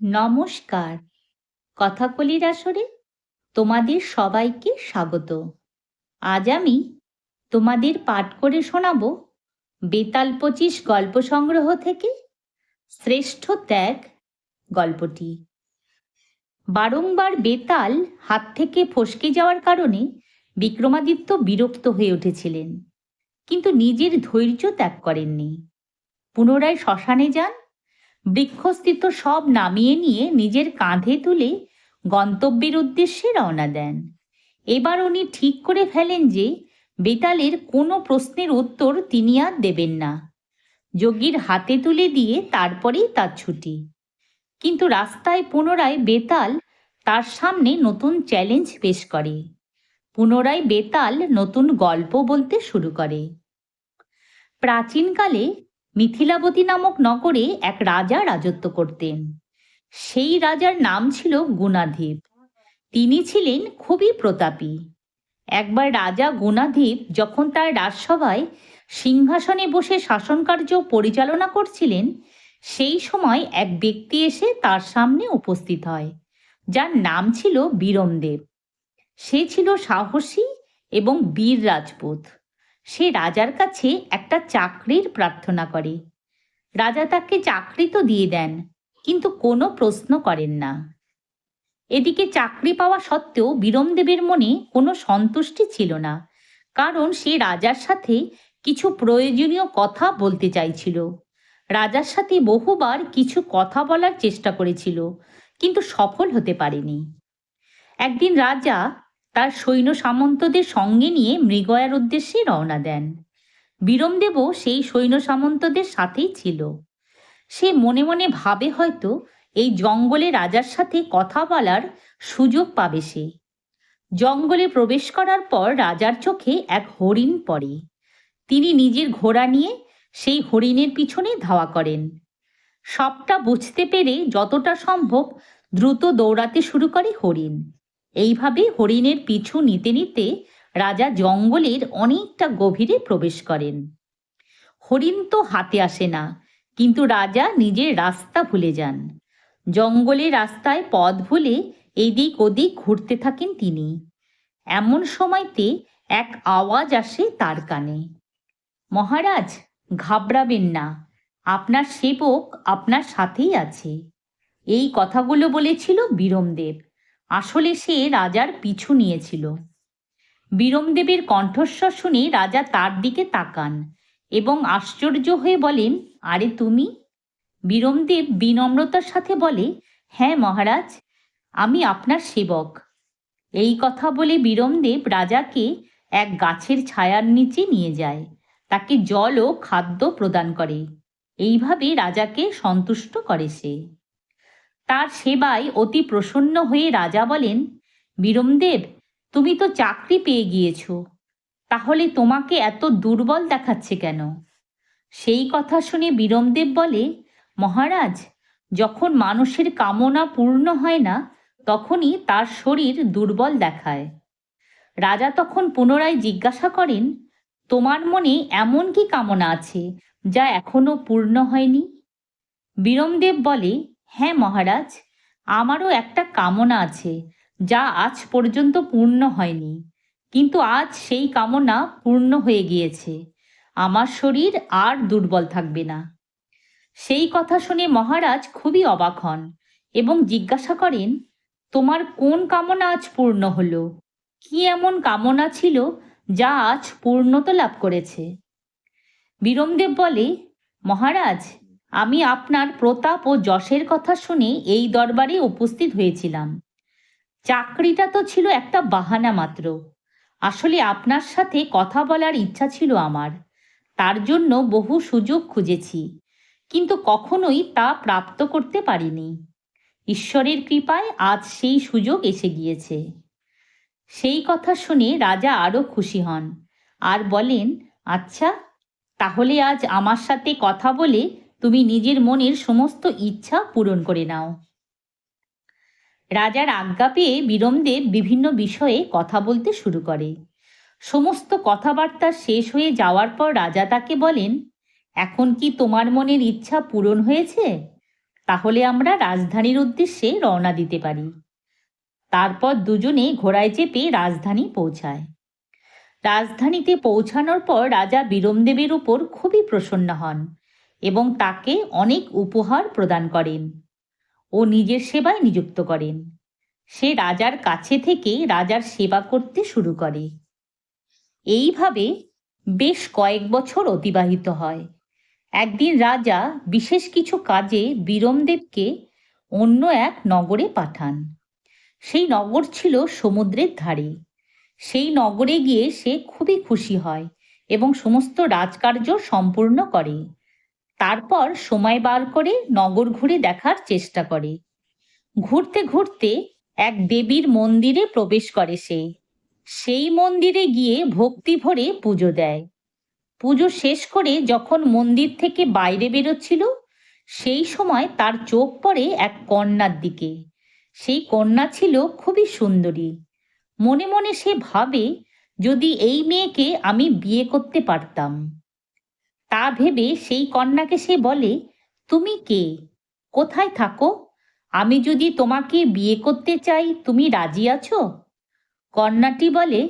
নমস্কার। কথাকলির আসরে তোমাদের সবাইকে স্বাগত। আজ আমি তোমাদের পাঠ করে শোনাব বেতাল পঁচিশ গল্প সংগ্রহ থেকে শ্রেষ্ঠ ত্যাগ গল্পটি। বারংবার বেতাল হাত থেকে ফসকে যাওয়ার কারণে বিক্রমাদিত্য বিরক্ত হয়ে উঠেছিলেন, কিন্তু নিজের ধৈর্য ত্যাগ করেননি। পুনরায় শ্মশানে যান বৃক্ষস্থিত সব নামিয়ে নিয়ে নিজের কাঁধে তুলে গন্তব্যের উদ্দেশ্যে রওনা দেন। এবার উনি ঠিক করে ফেলেন যে বেতালের কোনো প্রশ্নের উত্তর তিনি আর দেবেন না। যোগীর হাতে তুলে দিয়ে তারপরেই তার ছুটি। কিন্তু রাস্তায় পুনরায় বেতাল তার সামনে নতুন চ্যালেঞ্জ পেশ করে। পুনরায় বেতাল নতুন গল্প বলতে শুরু করে। প্রাচীনকালে মিথিলাবতী নামক নগরে এক রাজা রাজত্ব করতেন। সেই রাজার নাম ছিল গুণাধীপ। তিনি ছিলেন খুবই প্রতাপী। একবার রাজা গুণাধীপ যখন তার রাজসভায় সিংহাসনে বসে শাসনকার্য পরিচালনা করছিলেন, সেই সময় এক ব্যক্তি এসে তার সামনে উপস্থিত হয়, যার নাম ছিল বীরমদেব। সে ছিল সাহসী এবং বীর রাজপুত। সে রাজার কাছে একটা চাকরির প্রার্থনা করে। রাজা তাকে চাকরি তো দিয়ে দেন, কিন্তু কোনো প্রশ্ন করেন না। এদিকে চাকরি পাওয়া সত্ত্বেও বীরমদেবের মনে কোনো সন্তুষ্টি ছিল না, কারণ সে রাজার সাথে কিছু প্রয়োজনীয় কথা বলতে চাইছিল। রাজার সাথে বহুবার কিছু কথা বলার চেষ্টা করেছিল, কিন্তু সফল হতে পারেনি। একদিন রাজা তার সৈন্য সামন্তদের সঙ্গে নিয়ে মৃগয়ার উদ্দেশ্যে রওনা দেন। বীরমদেবও সেই সৈন্য সামন্তদের সাথেই ছিল। সে মনে মনে ভাবে হয়তো এই জঙ্গলে রাজার সাথে কথা বলার সুযোগ পাবে সে। জঙ্গলে প্রবেশ করার পর রাজার চোখে এক হরিণ পড়ে। তিনি নিজের ঘোড়া নিয়ে সেই হরিণের পিছনে ধাওয়া করেন। সবটা বুঝতে পেরে যতটা সম্ভব দ্রুত দৌড়াতে শুরু করে হরিণ। এইভাবে হরিণের পিছু নিতে নিতে রাজা জঙ্গলের অনেকটা গভীরে প্রবেশ করেন। হরিণ তো হাতে আসে না, কিন্তু রাজা নিজের রাস্তা ভুলে যান। জঙ্গলের রাস্তায় পথ ভুলে এদিক ওদিক ঘুরতে থাকেন তিনি। এমন সময়তে এক আওয়াজ আসে তার কানে। মহারাজ, ঘাবড়াবেন না, আপনার সেবক আপনার সাথেই আছে। এই কথাগুলো বলেছিল বীরমদেব। আসলে সে রাজার পিছু নিয়েছিল। বীরমদেবের কণ্ঠস্বর শুনে রাজা তার দিকে তাকান এবং আশ্চর্য হয়ে বলেন, আরে তুমি? বীরমদেব বিনম্রতার সাথে বলে হ্যাঁ মহারাজ, আমি আপনার সেবক। এই কথা বলে বীরমদেব রাজাকে এক গাছের ছায়ার নিচে নিয়ে যায়। তাকে জল ও খাদ্য প্রদান করে। এইভাবে রাজাকে সন্তুষ্ট করে সে। তার সেবায় অতি প্রসন্ন হয়ে রাজা বলেন, বীরমদেব, তুমি তো চাকরি পেয়ে গিয়েছ। তাহলে তোমাকে এত দুর্বল দেখাচ্ছে কেন? সেই কথা শুনে বীরমদেব বলে, মহারাজ, যখন মানুষের কামনা পূর্ণ হয় না, তখনই তার শরীর দুর্বল দেখায়। রাজা তখন পুনরায় জিজ্ঞাসা করেন, তোমার মনে এমন কি কামনা আছে, যা এখনও পূর্ণ হয়নি? বীরমদেব বলে হ্যাঁ মহারাজ, আমারও একটা কামনা আছে, যা আজ পর্যন্ত পূর্ণ হয়নি। কিন্তু আজ সেই কামনা পূর্ণ হয়ে গিয়েছে। আমার শরীর আর দুর্বল থাকবে না। সেই কথা শুনে মহারাজ খুবই অবাক হন এবং জিজ্ঞাসা করেন, তোমার কোন কামনা আজ পূর্ণ হলো? কি এমন কামনা ছিল যা আজ পূর্ণতা লাভ করেছে? বীরমদেব বলে, মহারাজ আমি আপনার প্রতাপ ও যশের কথা শুনে এই দরবারে উপস্থিত হয়েছিলাম। চাকরিটা তো ছিল একটা বাহানা মাত্র। আসলে আপনার সাথে কথা বলার ইচ্ছা ছিল আমার। তার জন্য বহু সুযোগ খুঁজেছি, কিন্তু কখনোই তা প্রাপ্ত করতে পারিনি। ঈশ্বরের কৃপায় আজ সেই সুযোগ এসে গিয়েছে। সেই কথা শুনে রাজা আরও খুশি হন, আর বলেন আচ্ছা তাহলে আজ আমার সাথে কথা বলে তুমি নিজের মনের সমস্ত ইচ্ছা পূরণ করে নাও। রাজার আজ্ঞা পেয়ে বীরমদেব বিভিন্ন বিষয়ে কথা বলতে শুরু করে। সমস্ত কথাবার্তা শেষ হয়ে যাওয়ার পর রাজা তাকে বলেন, এখন কি তোমার মনের ইচ্ছা পূরণ হয়েছে? তাহলে আমরা রাজধানীর উদ্দেশ্যে রওনা দিতে পারি। তারপর দুজনে ঘোড়ায় চেপে রাজধানী পৌঁছায়। রাজধানীতে পৌঁছানোর পর রাজা বীরমদেবের উপর খুবই প্রসন্ন হন। এবং তাকে অনেক উপহার প্রদান করেন ও নিজের সেবায় নিযুক্ত করেন। সে রাজার কাছে থেকে রাজার সেবা করতে শুরু করে। এইভাবে বেশ কয়েক বছর অতিবাহিত হয়। একদিন রাজা বিশেষ কিছু কাজে বীরমদেবকে অন্য এক নগরে পাঠান। সেই নগর ছিল সমুদ্রের ধারে। সেই নগরে গিয়ে সে খুবই খুশি হয় এবং সমস্ত রাজকার্য সম্পূর্ণ করে। তারপর সময় বার করে নগর ঘুরে দেখার চেষ্টা করে। ঘুরতে ঘুরতে এক দেবীর মন্দিরে প্রবেশ করে সে। সেই মন্দিরে গিয়ে ভক্তি ভরে পুজো দেয়। পুজো শেষ করে যখন মন্দির থেকে বাইরে বেরোচ্ছিল, সেই সময় তার চোখ পড়ে এক কন্যার দিকে। সেই কন্যা ছিল খুবই সুন্দরী। মনে মনে সে ভাবে, যদি এই মেয়েকে আমি বিয়ে করতে পারতাম ভেবে সেই কন্যাকে সে বলে, তুমি কে? কোথায় থাকো? আমি যদি তোমাকে বিয়ে করতে চাই, তুমি রাজি আছো? কন্যাটি বলে,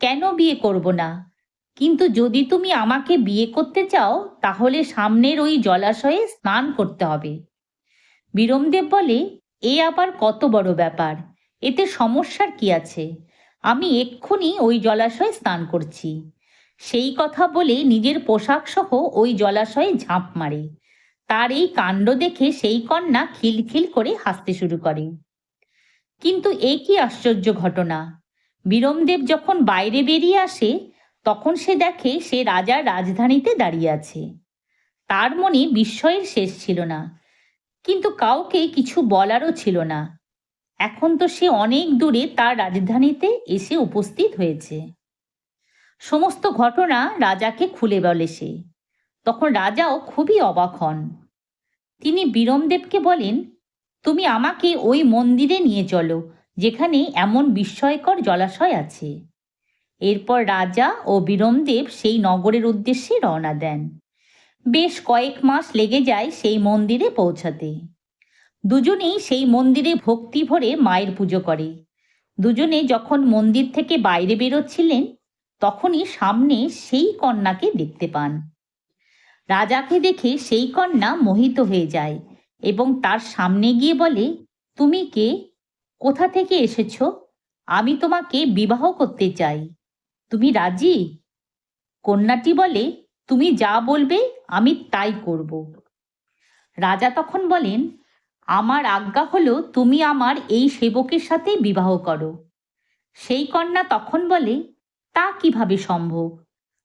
কেন বিয়ে করব না? কিন্তু যদি তুমি আমাকে বিয়ে করতে চাও, তাহলে সামনের ওই জলাশয়ে স্নান করতে হবে। বীরমদেব বলে, এ আবার কত বড় ব্যাপার। এতে সমস্যার কি আছে? আমি এক্ষুনি ওই জলাশয়ে স্নান করছি। সেই কথা বলে নিজের পোশাক সহ ওই জলাশয়ে ঝাঁপ মারে। তার এই কাণ্ড দেখে সেই কন্যা খিলখিল করে হাসতে শুরু করে। কিন্তু এ কি আশ্চর্য ঘটনা? বীরমদেব যখন বাইরে বেরিয়ে আসে, তখন সে দেখে সে রাজার রাজধানীতে দাঁড়িয়ে আছে। তার মনে বিস্ময়ের শেষ ছিল না, কিন্তু কাউকে কিছু বলারও ছিল না। এখন তো সে অনেক দূরে তার রাজধানীতে এসে উপস্থিত হয়েছে। সমস্ত ঘটনা রাজাকে খুলে বলে সে। তখন রাজাও খুবই অবাক হন। তিনি বীরমদেবকে বলেন, তুমি আমাকে ওই মন্দিরে নিয়ে চলো, যেখানে এমন বিস্ময়কর জলাশয় আছে। এরপর রাজা ও বীরমদেব সেই নগরের উদ্দেশ্যে রওনা দেন। বেশ কয়েক মাস লেগে যায় সেই মন্দিরে পৌঁছাতে। দুজনেই সেই মন্দিরে ভক্তি ভরে মায়ের পুজো করে। দুজনে যখন মন্দির থেকে বাইরে বেরোচ্ছিলেন তখনই সামনে সেই কন্যাকে দেখতে পান। রাজাকে দেখে সেই কন্যা মোহিত হয়ে যায় এবং তার সামনে গিয়ে বলে, তুমি কে? কোথা থেকে এসেছ? আমি তোমাকে বিবাহ করতে চাই। তুমি রাজি? কন্যাটি বলে, তুমি যা বলবে আমি তাই করব। রাজা তখন বলেন, আমার আজ্ঞা হলো তুমি আমার এই সেবকের সাথে বিবাহ করো। সেই কন্যা তখন বলে তা কীভাবে সম্ভব?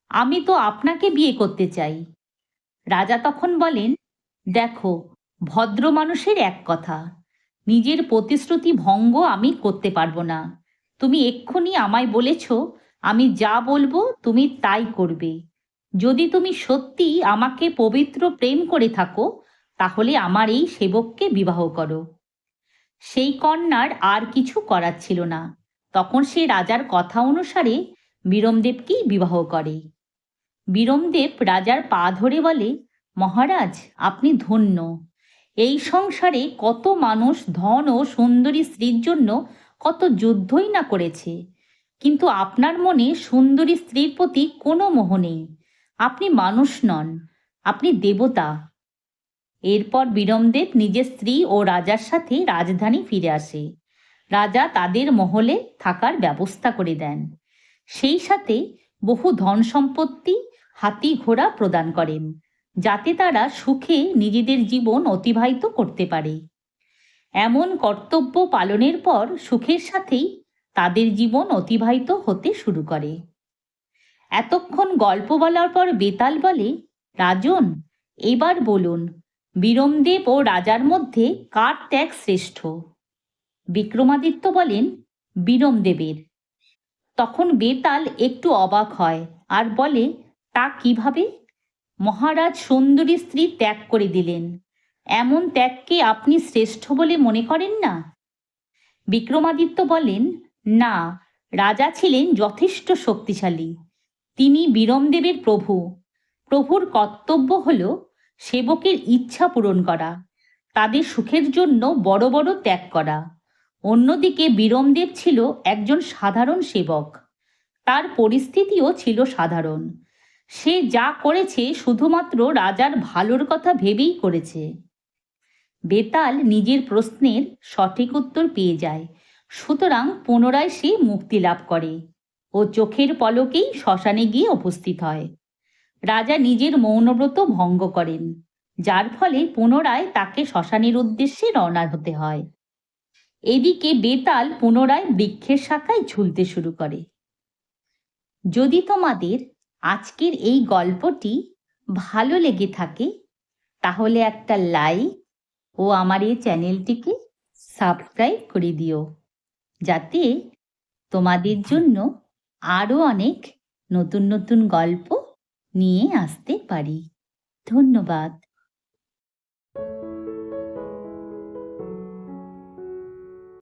আমি তো আপনাকে বিয়ে করতে চাই। রাজা তখন বলেন, দেখো, ভদ্র মানুষের এক কথা, নিজের প্রতিশ্রুতি ভঙ্গ আমি করতে পারব না। তুমি এক্ষুনি আমায় বলেছ, আমি যা বলব তুমি তাই করবে। যদি তুমি সত্যি আমাকে পবিত্র প্রেম করে থাকো, তাহলে আমার এই সেবককে বিবাহ করো। সেই কন্যার আর কিছু করার ছিল না। তখন সে রাজার কথা অনুসারে বীরমদেবকেই বিবাহ করে? বীরমদেব রাজার পা ধরে বলে, মহারাজ, আপনি ধন্য। এই সংসারে কত মানুষ ধন ও সুন্দরী স্ত্রীর জন্য কত যুদ্ধই না করেছে। কিন্তু আপনার মনে সুন্দরী স্ত্রীর প্রতি কোনো মোহ নেই। আপনি মানুষ নন, আপনি দেবতা। এরপর বীরমদেব নিজের স্ত্রী ও রাজার সাথে রাজধানী ফিরে আসে। রাজা তাদের মহলে থাকার ব্যবস্থা করে দেন। সেই সাথে বহু ধন সম্পত্তি হাতি ঘোড়া প্রদান করেন, যাতে তারা সুখে নিজেদের জীবন অতিবাহিত করতে পারে। এমন কর্তব্য পালনের পর সুখের সাথেই তাদের জীবন অতিবাহিত হতে শুরু করে। এতক্ষণ গল্প বলার পর বেতাল বলে, রাজন, এবার বলুন, বীরমদেব ও রাজার মধ্যে কার ত্যাগ শ্রেষ্ঠ? বিক্রমাদিত্য বলেন, বীরমদেবের। তখন বেতাল একটু অবাক হয় আর বলে, তা কীভাবে? মহারাজ সুন্দরী স্ত্রী ত্যাগ করে দিলেন। এমন ত্যাগকে আপনি শ্রেষ্ঠ বলে মনে করেন না? বিক্রমাদিত্য বলেন, না, রাজা ছিলেন যথেষ্ট শক্তিশালী। তিনি বীরমদেবের প্রভু। প্রভুর কর্তব্য হল সেবকের ইচ্ছা পূরণ করা, তাদের সুখের জন্য বড় বড় ত্যাগ করা। অন্যদিকে বীরমদেব ছিল একজন সাধারণ সেবক। তার পরিস্থিতিও ছিল সাধারণ। সে যা করেছে শুধুমাত্র রাজার ভালোর কথা ভেবেই করেছে। বেতাল নিজের প্রশ্নের সঠিক উত্তর পেয়ে যায়। সুতরাং পুনরায় সে মুক্তি লাভ করে ও চোখের পলকেই শ্মশানে গিয়ে উপস্থিত হয়। রাজা নিজের মৌনব্রত ভঙ্গ করেন, যার ফলে পুনরায় তাকে শ্মশানের উদ্দেশ্যে রওনা হতে হয়। এদিকে বেতাল পুনরায় বৃক্ষের শাখায় ঝুলতে শুরু করে। যদি তোমাদের আজকের এই গল্পটি ভালো লেগে থাকে, তাহলে একটা লাইক ও আমার এই চ্যানেলটিকে সাবস্ক্রাইব করে দিও, যাতে তোমাদের জন্য আরও অনেক নতুন নতুন গল্প নিয়ে আসতে পারি। ধন্যবাদ।